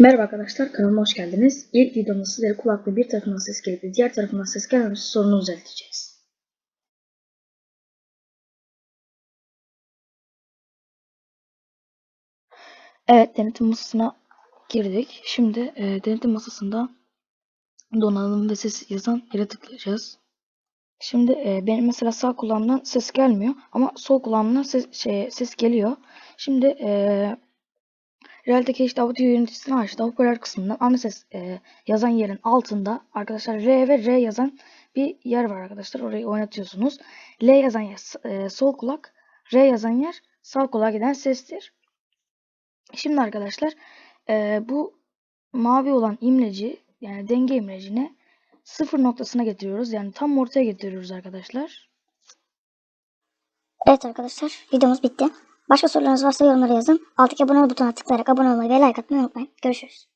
Merhaba arkadaşlar kanalıma hoş geldiniz. İlk videomda sizlere kulaklığı bir tarafından ses gelip diğer tarafından ses gelmemesi sorununu düzelteceğiz. Evet denetim masasına girdik. Şimdi e, denetim masasında donanım ve ses yazan yere tıklayacağız. Şimdi e, benim mesela sağ kulağımdan ses gelmiyor ama sol kulağımdan ses, şey, ses geliyor. Şimdi e, Realtek HD Audio yöneticisini açtı. Hoparlör kısmından ana ses e, yazan yerin altında arkadaşlar R ve R yazan bir yer var arkadaşlar. Orayı oynatıyorsunuz. L yazan yer e, sol kulak, R yazan yer sağ kulağa giden sestir. Şimdi arkadaşlar e, bu mavi olan imleci yani denge imlecini sıfır noktasına getiriyoruz. Yani tam ortaya getiriyoruz arkadaşlar. Evet arkadaşlar videomuz bitti. Başka sorularınız varsa yorumlara yazın. Alttaki abone butonuna tıklayarak abone olmayı ve like atmayı unutmayın. Görüşürüz.